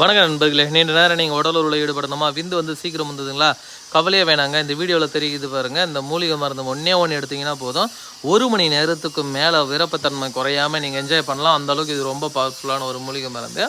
வணக்கம் நண்பர்களே. நீண்ட நேரம் நீங்கள் உடல் உள்ள ஈடுபடணுமா? விந்து வந்து சீக்கிரம் வந்ததுங்களா? கவலையே வேணாங்க. இந்த வீடியோவில் தெரியுது பாருங்கள் இந்த மூலிகை மருந்து ஒன்றே ஒன்று எடுத்திங்கன்னா போதும். ஒரு மணி நேரத்துக்கு மேலே விருப்பத்தன்மை குறையாமல் நீங்கள் என்ஜாய் பண்ணலாம். அந்த அளவுக்கு இது ரொம்ப பவர்ஃபுல்லான ஒரு மூலிகை மருந்து.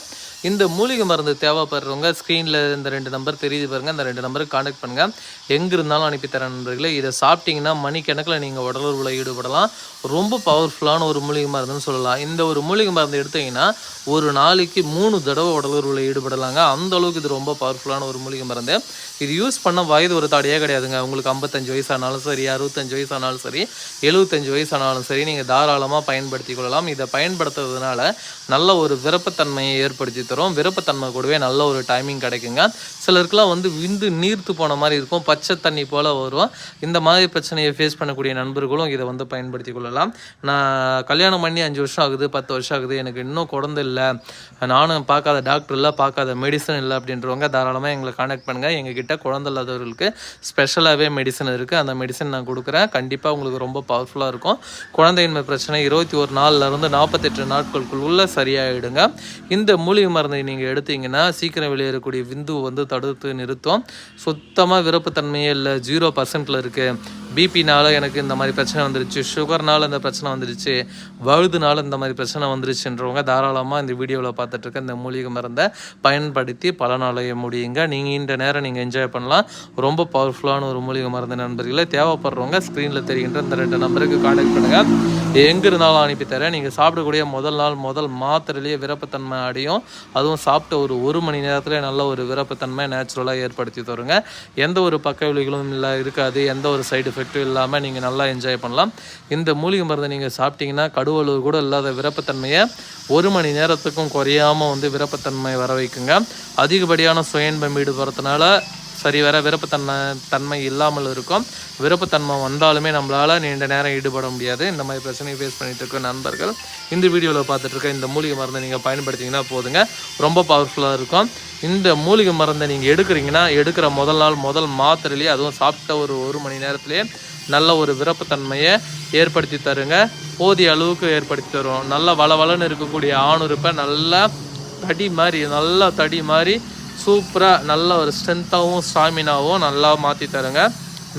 இந்த மூலிகை மருந்து தேவைப்படுறவங்க ஸ்க்ரீனில் இந்த ரெண்டு நம்பர் தெரியுது பாருங்கள் இந்த ரெண்டு நம்பருக்கு காண்டாக்ட் பண்ணுங்கள் எங்கே இருந்தாலும் அனுப்பித்தரேன் நண்பர்களே. இதை சாப்பிட்டீங்கன்னா மணிக்கணக்கில் நீங்கள் உடலுறவில் ஈடுபடலாம். ரொம்ப பவர்ஃபுல்லான ஒரு மூலிகை மருந்துன்னு சொல்லலாம். இந்த ஒரு மூலிகை மருந்து எடுத்தீங்கன்னா ஒரு நாளைக்கு மூணு தடவை உடலுறவில் ஈடுபடலாங்க. அந்த அளவுக்கு இது ரொம்ப பவர்ஃபுல்லான ஒரு மூலிகை மருந்து. இது யூஸ் பண்ண வயது ஒரு தாடியே கிடையாதுங்க. உங்களுக்கு ஐம்பத்தஞ்சு வயசானாலும் சரி அறுபத்தஞ்சு வயசானாலும் சரி எழுபத்தஞ்சு வயசானாலும் சரி நீங்கள் தாராளமாக பயன்படுத்தி கொள்ளலாம். இதை பயன்படுத்துறதுனால நல்ல ஒரு விருப்பத்தன்மையை ஏற்படுத்தி தரும். விருப்பத்தன்மை கூடவே நல்ல ஒரு டைமிங் கிடைக்குங்க. சிலருக்குலாம் வந்து விந்து நீர்த்து போன மாதிரி இருக்கும். பச்சை தண்ணி போல் வரும். இந்த மாதிரி பிரச்சனையை ஃபேஸ் பண்ணக்கூடிய நண்பர்களும் இதை வந்து பயன்படுத்தி கொள்ளலாம். நான் கல்யாணம் பண்ணி அஞ்சு வருஷம் ஆகுது பத்து வருஷம் ஆகுது. எனக்கு இன்னும் குழந்தை இல்லை. நானும் பார்க்காத டாக்டர் இல்லை பார்க்காத மெடிசன் இல்லை அப்படின்றவங்க தாராளமாக எங்களை கான்டாக்ட் பண்ணுங்கள் எங்ககிட்ட குழந்தை இல்லாதவர்களுக்கு ஸ்பெஷலாகவே மெடிசன் இருக்குது அந்த மெடிசன் நான் கொடுக்குறேன். கண்டிப்பாக உங்களுக்கு ரொம்ப பவர்ஃபுல்லாக இருக்கும். குழந்தையின்மை பிரச்சனை இருபத்தி ஒரு நாள்லேருந்து நாற்பத்தெட்டு நாட்களுக்குள்ள சரியாயிடுங்க. இந்த மூலிகை மருந்தை நீங்கள் எடுத்தீங்கன்னா சீக்கிரம் வெளியேறக்கூடிய விந்து வந்து தடுத்து நிறுத்தும். சுத்தமாக விருப்பத்தன்மையே இல்லை. ஜீரோ பர்சன்ட்டில் இருக்குது பிபினால எனக்கு இந்த மாதிரி பிரச்சனை வந்துருச்சு. சுகர்னால இந்த பிரச்சனை வந்துருச்சு. வழுதுனால இந்த மாதிரி பிரச்சனை வந்துருச்சுன்றவங்க தாராளமாக இந்த வீடியோவில் பார்த்துட்டு இருக்க இந்த மூலிகை மருந்தை பயன்படுத்தி பலனடைய முடியுங்க. நீங்கள் இந்த நேரம் நீங்கள் என்ஜாய் பண்ணலாம். ரொம்ப பவர்ஃபுல்லான ஒரு மூலிகை மருந்து நண்பர்களே தேவைப்படுறவங்க ஸ்க்ரீனில் தெரிகின்ற இந்த ரெண்டு நம்பருக்கு காண்டாக்ட் பண்ணுங்கள் எங்கே இருந்தாலும் அனுப்பி தரேன். நீங்கள் சாப்பிடக்கூடிய முதல் நாள் முதல் மாத்திரையிலேயே விருப்பத்தன்மை அடையும். அதுவும் சாப்பிட்ட ஒரு ஒரு மணி நேரத்தில் நல்ல ஒரு விருப்பத்தன்மை நேச்சுரலாக ஏற்படுத்தி தருங்க. எந்த ஒரு பக்க விளைவுகளும் இல்லை இருக்காது. எந்த ஒரு சைடு எஃபெக்ட்டும் இல்லாமல் நீங்கள் நல்லா என்ஜாய் பண்ணலாம். இந்த மூலிகை மருந்தை நீங்கள் சாப்பிட்டீங்கன்னா கடுவலு கூட இல்லாத விருப்பத்தன்மையை ஒரு மணி நேரத்துக்கும் குறையாமல் வந்து விருப்பத்தன்மை வர வைக்குங்க. அதிகப்படியான சுயன்பம் ஈடுபடுறதுனால சரி வர விருப்பத்தன்மை தன்மை இல்லாமல் இருக்கும். விருப்பத்தன்மை வந்தாலுமே நம்மளால் நீண்ட நேரம் ஈடுபட முடியாது. இந்த மாதிரி பிரச்சனையை ஃபேஸ் பண்ணிகிட்டு இருக்க நண்பர்கள் இந்த வீடியோவில் பார்த்துட்ருக்க இந்த மூலிகை மருந்தை நீங்கள் பயன்படுத்திங்கன்னா போதுங்க. ரொம்ப பவர்ஃபுல்லாக இருக்கும். இந்த மூலிகை மருந்தை நீங்கள் எடுக்கிறீங்கன்னா எடுக்கிற முதல் நாள் முதல் மாத்திரையிலேயே அதுவும் சாப்பிட்ட ஒரு ஒரு மணி நேரத்துலேயே நல்ல ஒரு விருப்பத்தன்மையை ஏற்படுத்தி தருங்க. போதிய அளவுக்கு ஏற்படுத்தி தரும் நல்ல வளவளன்னு இருக்கக்கூடிய ஆணுறுப்பை நல்லா தடி மாதிரி நல்லா தடி மாதிரி சூப்பராக நல்ல ஒரு ஸ்ட்ரென்த்தாகவும் ஸ்டாமினாவும் நல்லா மாற்றி தருங்க.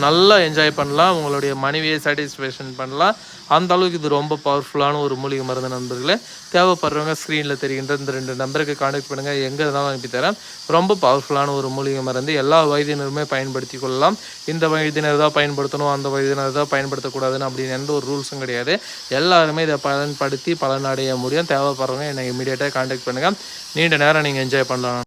நல்லா என்ஜாய் பண்ணலாம். உங்களுடைய மனைவியை சாட்டிஸ்ஃபேக்ஷன் பண்ணலாம். அந்த அளவுக்கு இது ரொம்ப பவர்ஃபுல்லான ஒரு மூலிகை மருந்து நண்பர்களே. தேவைப்படுறவங்க ஸ்க்ரீனில் தெரிகின்ற இந்த ரெண்டு நம்பருக்கு காண்டாக்ட் பண்ணுங்கள் எங்கே இருந்தாலும் அனுப்பி தரேன். ரொம்ப பவர்ஃபுல்லான ஒரு மூலிகை மருந்து. எல்லா வயதினருமே பயன்படுத்தி கொள்ளலாம். இந்த வயதினர் தான் பயன்படுத்தணும் அந்த வயதினர் தான் பயன்படுத்தக்கூடாதுன்னு அப்படின்னு எந்த ஒரு ரூல்ஸும் கிடையாது. எல்லாருமே இதை பயன்படுத்தி பலனடைய முடியும். தேவைப்படுறவங்க என்னை இமீடியட்டாக காண்டாக்ட் பண்ணுங்கள் நீண்ட நேரம் நீங்கள் என்ஜாய் பண்ணலாம்.